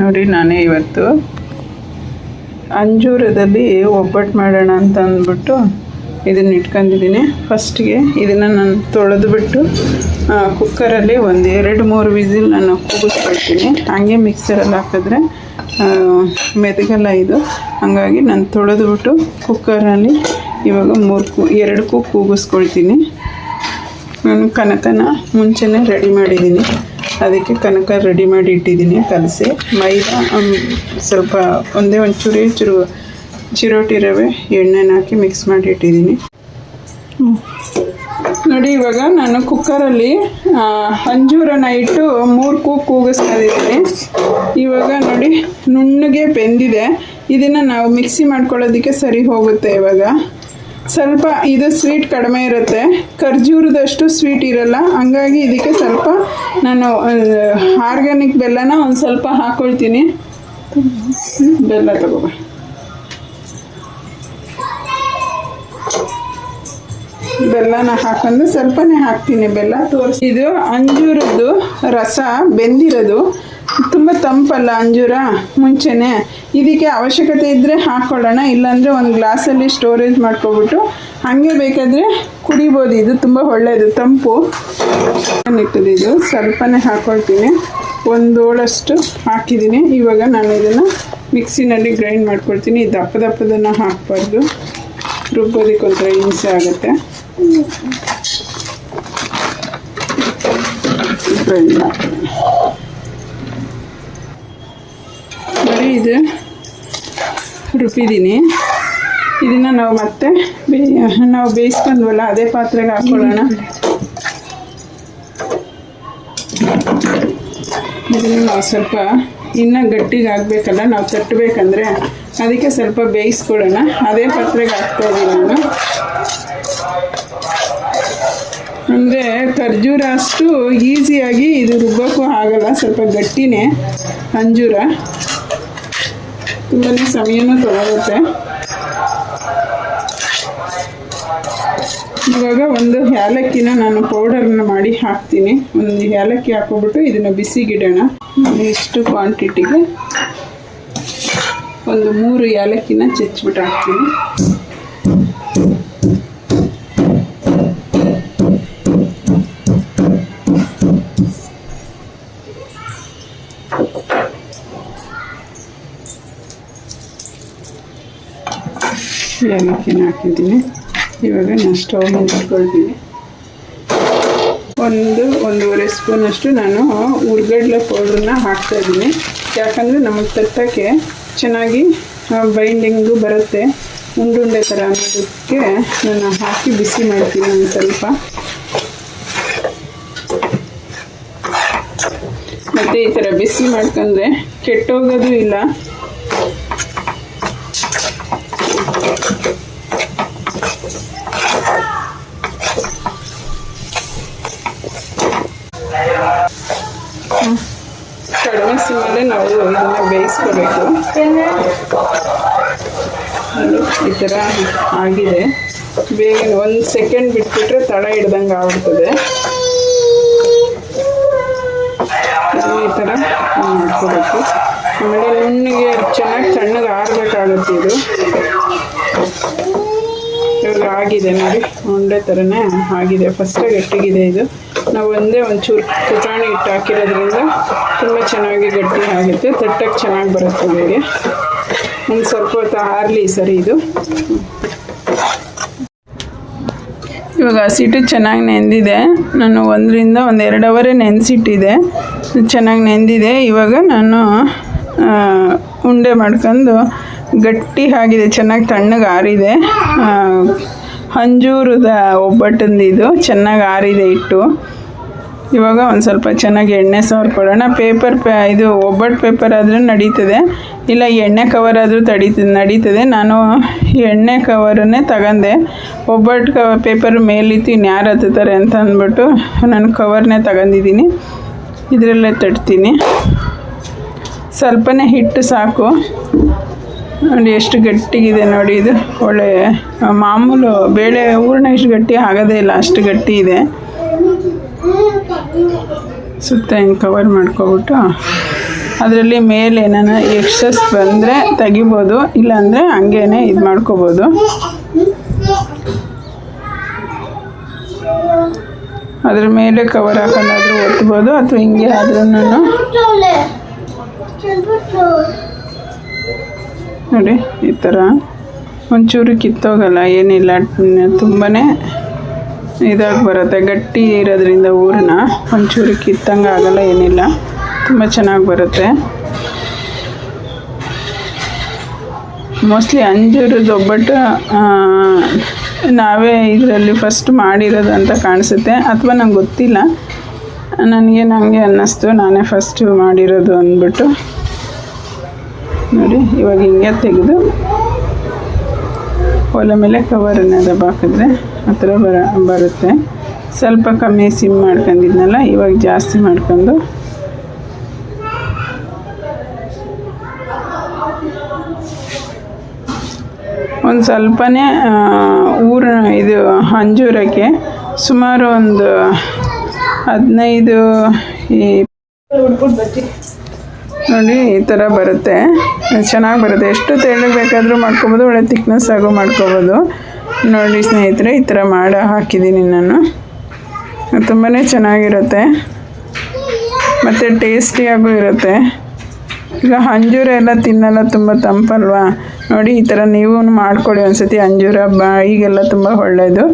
ನೋಡಿ, ನಾನೇ ಇವತ್ತು ಅಂಜೂರದಲ್ಲಿ ಒಬ್ಬಟ್ಟು ಮಾಡೋಣ ಅಂತ ಅಂದ್ಬಿಟ್ಟು ಇದನ್ನ ಇಟ್ಕೊಂಡಿದ್ದೀನಿ. ಫಸ್ಟಿಗೆ ಇದನ್ನು ನಾನು ತೊಳೆದುಬಿಟ್ಟು ಕುಕ್ಕರಲ್ಲಿ ಒಂದು ಎರಡು, ಮೂರು ವಿಸಿಲ್ ನಾನು ಕೂಗಿಸ್ಕೊಳ್ತೀನಿ ಹಂಗೆ ಮಿಕ್ಸರಲ್ಲಿ ಹಾಕಿದ್ರೆ ಮೆದುಗಲ್ಲ ಇದು. ಹಾಗಾಗಿ ನಾನು ತೊಳೆದುಬಿಟ್ಟು ಕುಕ್ಕರಲ್ಲಿ ಇವಾಗ ಮೂರು ಕೂ, ಎರಡು ಕೂಗಿಸ್ಕೊಳ್ತೀನಿ. ನಾನು ಕನಕನ ಮುಂಚೆನೇ ರೆಡಿ ಮಾಡಿದ್ದೀನಿ. ಅದಕ್ಕೆ ಕನಕ ರೆಡಿ ಮಾಡಿ ಇಟ್ಟಿದ್ದೀನಿ ಕಲಸಿ. ಮೈದಾ ಸ್ವಲ್ಪ ಒಂದೇ ಒಂದು ಚೂರಿ ಚುರು ಚಿರೋಟಿ ರವೆ ಎಣ್ಣೆನ ಹಾಕಿ ಮಿಕ್ಸ್ ಮಾಡಿ ಇಟ್ಟಿದ್ದೀನಿ. ನೋಡಿ ಇವಾಗ ನಾನು ಕುಕ್ಕರಲ್ಲಿ ಆ, ಅಂಜೂರನ ಇಟ್ಟು ಮೂರು ಕೂ ಇದ್ದೀನಿ ಇವಾಗ ನೋಡಿ ನುಣ್ಣಗೆ ಬೆಂದಿದೆ. ಇದನ್ನು ನಾವು ಮಿಕ್ಸಿ ಮಾಡ್ಕೊಳ್ಳೋದಕ್ಕೆ ಸರಿ ಹೋಗುತ್ತೆ ಇವಾಗ. ಸ್ವಲ್ಪ ಇದು ಸ್ವೀಟ್ ಕಡಿಮೆ ಇರುತ್ತೆ. ಖರ್ಜೂರದಷ್ಟು ಸ್ವೀಟ್ ಇರಲ್ಲ. ಹಂಗಾಗಿ ಇದಕ್ಕೆ ಸ್ವಲ್ಪ ನಾನು ಆರ್ಗ್ಯಾನಿಕ್ ಬೆಲ್ಲನ ಒಂದು ಸ್ವಲ್ಪ ಹಾಕೊಳ್ತೀನಿ. ಬೆಲ್ಲ ತಗೋಬ. ಬೆಲ್ಲನ ಹಾಕೊಂಡು ಸ್ವಲ್ಪನೇ ಹಾಕ್ತೀನಿ. ಬೆಲ್ಲ ತೋರಿಸಿ ಇದು ಅಂಜೂರದ್ದು ರಸ ಬೆಂದಿರೋದು. ತುಂಬ ತಂಪಲ್ಲ ಅಂಜೂರ? ಮುಂಚೆನೆ ಇದಕ್ಕೆ ಅವಶ್ಯಕತೆ ಇದ್ದರೆ ಹಾಕ್ಕೊಳ್ಳೋಣ ಇಲ್ಲಾಂದರೆ ಒಂದು ಗ್ಲಾಸಲ್ಲಿ ಸ್ಟೋರೇಜ್ ಮಾಡ್ಕೊಬಿಟ್ಟು ಹಾಗೆ ಬೇಕಾದರೆ ಕುಡಿಬೋದು. ಇದು ತುಂಬ ಒಳ್ಳೆಯದು ತಂಪು. ಇಟ್ಟದು ಇದು? ಸ್ವಲ್ಪನೇ ಹಾಕ್ಕೊಳ್ತೀನಿ ಒಂದು ಏಳಷ್ಟು ಹಾಕಿದ್ದೀನಿ. ಇವಾಗ ನಾನು ಇದನ್ನು ಮಿಕ್ಸಿನಲ್ಲಿ ಗ್ರೈಂಡ್ ಮಾಡ್ಕೊಳ್ತೀನಿ. ದಪ್ಪ ದಪ್ಪದನ್ನು ಹಾಕಬಾರ್ದು. ರುಬ್ಬೋದಕ್ಕೆ ಒಂಥರ ಹಿಂಸೆ ಆಗುತ್ತೆ. ಗ್ರೈಂಡ್ ಮಾಡ್ತೀನಿ. ನೋಡಿ ಇದು. ರುಬ್ಬಿದ್ದೀನಿ. ಇದನ್ನು ನಾವು ಮತ್ತೆ ಬೇ, ನಾವು ಬೇಯಿಸ್ಕೊಂಡ್ವಲ್ಲ, ಅದೇ ಪಾತ್ರೆಗೆ ಹಾಕ್ಕೊಳ್ಳೋಣ ಇದನ್ನು ನಾವು ಸ್ವಲ್ಪ ಇನ್ನೂ ಗಟ್ಟಿಗೆ ಆಗಬೇಕಲ್ಲ ನಾವು ತಟ್ಟಬೇಕಂದ್ರೆ ಅದಕ್ಕೆ ಸ್ವಲ್ಪ ಬೇಯಿಸ್ಕೊಳ್ಳೋಣ. ಅದೇ ಪಾತ್ರೆಗೆ ಹಾಕ್ತಾ ಇದ್ದೀನಿ ನಾನು. ಅಂದರೆ ಖರ್ಜೂರ ಅಷ್ಟು ಈಸಿಯಾಗಿ ಇದು ರುಬ್ಬೋಕ್ಕೂ ಆಗಲ್ಲ, ಸ್ವಲ್ಪ ಗಟ್ಟಿನೇ ಅಂಜೂರ. ತುಂಬಾ ಸಮಯನೂ ತೊಗೊಳುತ್ತೆ ಇವಾಗ ಒಂದು ಏಲಕ್ಕಿನ ನಾನು ಪೌಡರ್ನ ಮಾಡಿ ಹಾಕ್ತೀನಿ. ಒಂದು ಏಲಕ್ಕಿ ಹಾಕ್ಕೊಬಿಟ್ಟು ಇದನ್ನು ಬಿಸಿಗಿಡೋಣ. ಇಷ್ಟು ಕ್ವಾಂಟಿಟಿಗೆ ಒಂದು ಮೂರು ಏಲಕ್ಕಿನ ಚಚ್ಬಿಟ್ಟು ಹಾಕ್ತೀನಿ. ಏಲಕ್ಕಿನ ಹಾಕಿದ್ದೀನಿ. ಇವಾಗ ನಾನು ಸ್ಟವ್ ಮುಗಿಸ್ಕೊಳ್ತೀನಿ ಒಂದು, ಒಂದೂವರೆ ಸ್ಪೂನಷ್ಟು ನಾನು ಉರ್ಗಡ್ಲೆ ಪೌಡ್ರನ್ನ ಹಾಕ್ತಾಯಿದ್ದೀನಿ ಯಾಕಂದರೆ ನಮಗೆ ತತ್ತಕ್ಕೆ ಚೆನ್ನಾಗಿ ಬೈಂಡಿಂಗು ಬರುತ್ತೆ. ಉಂಡುಂಡೆ ಥರ ಅನ್ನೋದಕ್ಕೆ ನಾನು ಹಾಕಿ ಬಿಸಿ ಮಾಡ್ತೀನಿ ಒಂದು ಸ್ವಲ್ಪ. ಮತ್ತು ಈ ಥರ ಬಿಸಿ ಮಾಡ್ಕೊಂಡ್ರೆ ಕೆಟ್ಟೋಗೋದು ಇಲ್ಲ ಕಡಿಮೆ ಸಿಮ್ಮಲ್ಲೇ ನಾವು ಇದನ್ನ ಬೇಯಿಸ್ಕೋಬೇಕು. ಈ ಥರ ಆಗಿದೆ. ಬೇಗ ಒಂದು ಸೆಕೆಂಡ್ ಬಿಟ್ಬಿಟ್ರೆ ತಳ ಹಿಡ್ದಂಗೆ ಆಗ್ಬಿಡ್ತದೆ. ಈ ಥರ ಮಾಡ್ಕೋಬೇಕು. ಆಮೇಲೆ ನುಣ್ಣಿಗೆ ಚೆನ್ನಾಗಿ ತಣ್ಣಗೆ ಆರಬೇಕಾಗುತ್ತೆ ಇದು. ಇವಾಗ ಆಗಿದೆ ನೋಡಿ. ಉಂಡೆ ಥರನೇ ಆಗಿದೆ. ಫಸ್ಟಾಗಿ ಎಷ್ಟಿಗಿದೆ ಇದು? ನಾವು ಒಂದೇ ಒಂಚೂರು ಪುಟಾಣಿ ಹಿಟ್ಟು ಹಾಕಿರೋದ್ರಿಂದ ತುಂಬ ಚೆನ್ನಾಗಿ ಗಟ್ಟಿ ಆಗುತ್ತೆ. ತಟ್ಟಕ್ಕೆ ಚೆನ್ನಾಗಿ ಬರುತ್ತೆ ನಮಗೆ ಒಂದು ಸ್ವಲ್ಪ ಹೊತ್ತು ಆರಲಿ ಸರಿ ಇದು. ಇವಾಗ ಹಸಿಟ್ಟು ಚೆನ್ನಾಗಿ ನೆಂದಿದೆ. ನಾನು ಒಂದರಿಂದ ಒಂದು ಎರಡು ಅವರೇ ನೆನೆಸಿಟ್ಟಿದೆ ಚೆನ್ನಾಗಿ ನೆಂದಿದೆ. ಇವಾಗ ನಾನು ಉಂಡೆ ಮಾಡ್ಕೊಂಡು ಗಟ್ಟಿ ಆಗಿದೆ. ಚೆನ್ನಾಗಿ ತಣ್ಣಗೆ ಆರಿದೆ. ಹಂಜೂರದ ಒಬ್ಬಟ್ಟಂದು ಚೆನ್ನಾಗಿ ಆರಿದೆ ಇಟ್ಟು ಇವಾಗ ಒಂದು ಸ್ವಲ್ಪ ಚೆನ್ನಾಗಿ ಎಣ್ಣೆ ಕೊಡೋಣ. ಪೇಪರ್ ಪೇ ಇದು ಒಬ್ಬಟ್ಟು ಪೇಪರ್ ಆದರೂ ನಡೀತದೆ. ಇಲ್ಲ ಎಣ್ಣೆ ಕವರ್ ಆದರೂ ತಡೀತದೆ ನಡೀತದೆ. ನಾನು ಎಣ್ಣೆ ಕವರನ್ನೇ ತಗೊಂಡೆ. ಒಬ್ಬಟ್ಟು ಕ ಪೇಪರ್ ಮೇಲಿತ್ತು ಇನ್ಯಾರು ಹತ್ತುತ್ತಾರೆ ಅಂತ ಅಂದ್ಬಿಟ್ಟು ನಾನು ಕವರ್ನೇ ತಗೊಂಡಿದ್ದೀನಿ. ಇದರಲ್ಲೇ ತಟ್ತೀನಿ. ಸ್ವಲ್ಪನೇ ಹಿಟ್ಟು ಸಾಕು. ನೋಡಿ ಎಷ್ಟು ಗಟ್ಟಿಗಿದೆ ನೋಡಿ ಇದು. ಒಳ್ಳೆ, ಮಾಮೂಲು ಬೇಳೆ, ಹೂರಣ ಇಷ್ಟು ಗಟ್ಟಿ ಆಗೋದೇ ಇಲ್ಲ. ಅಷ್ಟು ಗಟ್ಟಿ ಇದೆ. ಸುತ್ತ ಹಿಂಗೆ ಕವರ್ ಮಾಡ್ಕೊಬಿಟ್ಟು, ಅದರಲ್ಲಿ ಮೇಲೆ ಏನಾನ ಎಕ್ಸಸ್ ಬಂದರೆ ತೆಗಿಬೋದು, ಇಲ್ಲಾಂದರೆ ಹಂಗೇನೆ ಇದು ಮಾಡ್ಕೋಬೋದು. ಅದ್ರ ಮೇಲೆ ಕವರ್ ಹಾಕೊಂಡಾದ್ರೂ ಒತ್ಬೋದು, ಅಥವಾ ಹಿಂಗೆ ಆದ್ರೂ ನೋಡಿ, ಈ ಥರ ಒಂಚೂರು ಕಿತ್ತೋಗಲ್ಲ, ಏನಿಲ್ಲ ತುಂಬಾ ಇದಾಗಿ ಬರುತ್ತೆ. ಗಟ್ಟಿ ಇರೋದ್ರಿಂದ ಊರನ್ನ ಒಂಚೂರು ಕಿತ್ತಂಗೆ ಆಗಲ್ಲ, ಏನಿಲ್ಲ. ತುಂಬ ಚೆನ್ನಾಗಿ ಬರುತ್ತೆ. ಮೋಸ್ಟ್ಲಿ ಅಂಜೂರದ ಒಬ್ಬಟ್ಟು ನಾವೇ ಇದರಲ್ಲಿ ಫಸ್ಟ್ ಮಾಡಿರೋದು ಅಂತ ಕಾಣಿಸುತ್ತೆ. ಅಥವಾ ನಂಗೆ ಗೊತ್ತಿಲ್ಲ. ನನಗೆ ನನಗೆ ಅನ್ನಿಸ್ತು. ನಾನೇ ಫಸ್ಟು ಮಾಡಿರೋದು ಅಂದ್ಬಿಟ್ಟು. ನೋಡಿ, ಇವಾಗ ಹಿಂಗೆ ತೆಗೆದು ಒಲೆ ಮೇಲೆ ಕವರ್ ದಬ ಹಾಕಿದ್ರೆ ಆ ಥರ ಬರ, ಬರುತ್ತೆ. ಸ್ವಲ್ಪ ಕಮ್ಮಿ ಸಿಮ್ ಮಾಡ್ಕೊಂಡಿದ್ನಲ್ಲ, ಇವಾಗ ಜಾಸ್ತಿ ಮಾಡ್ಕೊಂಡು ಒಂದು ಸ್ವಲ್ಪನೇ ಊರ, ಇದು ಅಂಜೂರಕ್ಕೆ ಸುಮಾರು ಒಂದು ಹದಿನೈದು ಈ ನೋಡಿ, ಈ ಥರ ಬರುತ್ತೆ. ಚೆನ್ನಾಗಿ ಬರುತ್ತೆ. ಎಷ್ಟು ತೆಳ್ಳಗೆ ಬೇಕಾದರೂ ಮಾಡ್ಕೊಬೋದು, ಒಳ್ಳೆ ತಿಕ್ನೆಸ್ ಆಗು ಮಾಡ್ಕೊಬೋದು. ನೋಡಿ ಸ್ನೇಹಿತರೆ, ಈ ಥರ ಮಾಡಿ, ಹಾಕಿದ್ದೀನಿ ನಾನು. ತುಂಬಾ ಚೆನ್ನಾಗಿರುತ್ತೆ. ಮತ್ತು ಟೇಸ್ಟಿಯಾಗೂ ಇರುತ್ತೆ. ಈಗ ಅಂಜೂರ ಎಲ್ಲ ತಿನ್ನಲ್ಲ, ತುಂಬ ತಂಪಲ್ವಾ? ನೋಡಿ, ಈ ಥರ ನೀವು ಮಾಡ್ಕೊಳ್ಳಿ ಒಂದ್ಸತಿ ಅಂಜೂರ ಬಾಯಿಗೆಲ್ಲ ತುಂಬ ಒಳ್ಳೆಯದು